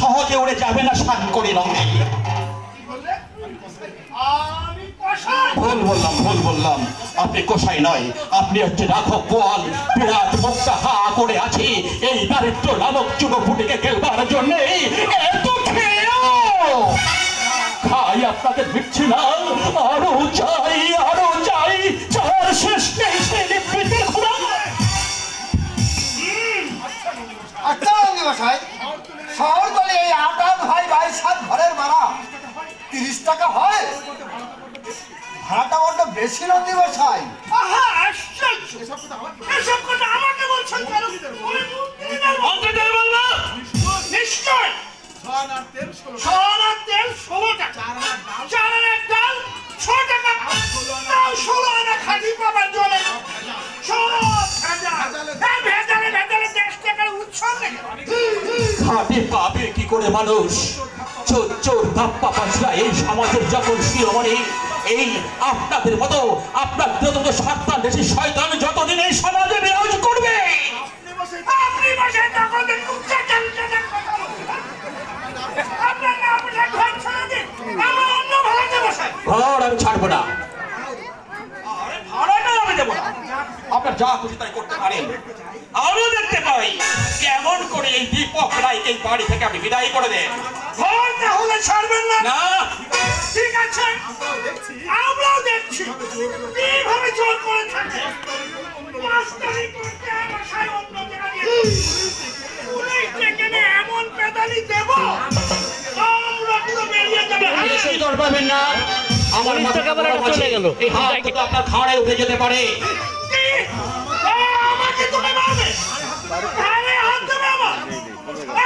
সহজে উড়ে যাবে না সান করে নদী কি বললে? আমি কষাই। ভুল বললাম ভুল বললাম। আপনি কোষাই নয়, আপনি হচ্ছে রাঘব গোয়াল, বিরাট মুক্তা হা করে আছি। এই দারিদ্র নামক যুবপুটিকে খেলবার জন্য খাই আপনাদের দিচ্ছি না আরও চাই আরও চাই চার শেষ আচ্ছা ভাড়াটা বেশি রঙ্গি মশাই আহা, আশ্চর্য। এসব কথা আমাকে বলছেন কেন? ছয় আনার তেল ষোলো টাকা। চার ডাল। ছ টাকা। তাও ষোলো আনা খাঁটি পাবার জলে ভেজালে। ভেজালে। দেশ টাকার উৎসব? খাটে পাবে কি করে মানুষ? চোর চোর কাপ্পা পাঁচরা এই সমাজের যখন শিরোমণি এই আপনাদের মতো আপনার যত সাতটা দেশি শয়তান যতদিন এই সমাজে বিরাজ করবে। ঘর আমি ছাড়বো না। আপনার যা খুশি তাই করতে পারেন। আরও দেখতে পাই। কেমন করে এই দীপক রায়কে এই বাড়ি থেকে আপনি বিদায় করে দেন। ঘর তাহলে ছাড়বেন না। আমরাও দেখছি। কীভাবে জোর করে থাকে। মাস্টারি করতে বাসায় অন্য জায়গা দিয়ে পুলিশ ডেকে এমন পেদালি দেব? আমরা পুরো বেরিয়ে যাবে। বেশি দর পাবেন না। আমার মাথা চলে গেল। এই হাত দুটো আপনার খাড়ে উঠে যেতে পারে। আমাকে তুমি মারবে? আরে হাত দেবে আমার।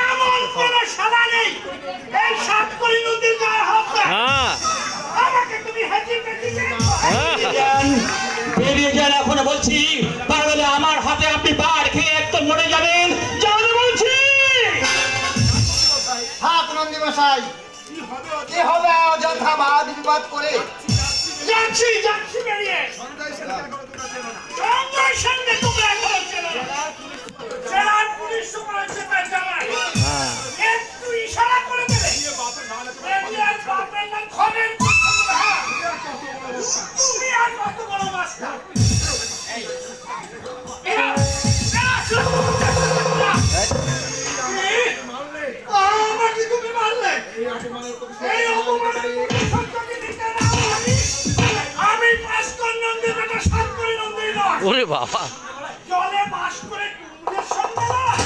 এমন কোন শালা নেই। এই সাত করি নদীর গায়ে হাত মশাই কি হবে অযথা বাদ বিবাদ করে? যাচ্ছি যাচ্ছি বেরিয়ে। সঙ্গে সঙ্গে তোমরা এখনও না। জেলার পুলিশ সুপার সেটার জামাই। একটু ইশারা করে দেবে। বেরিয়ার বাপের নাম খবর তুমি আর কত বড় মাস্টার? ওরে বাবা। জলে বাস করে কুমড়ের সঙ্গে নয়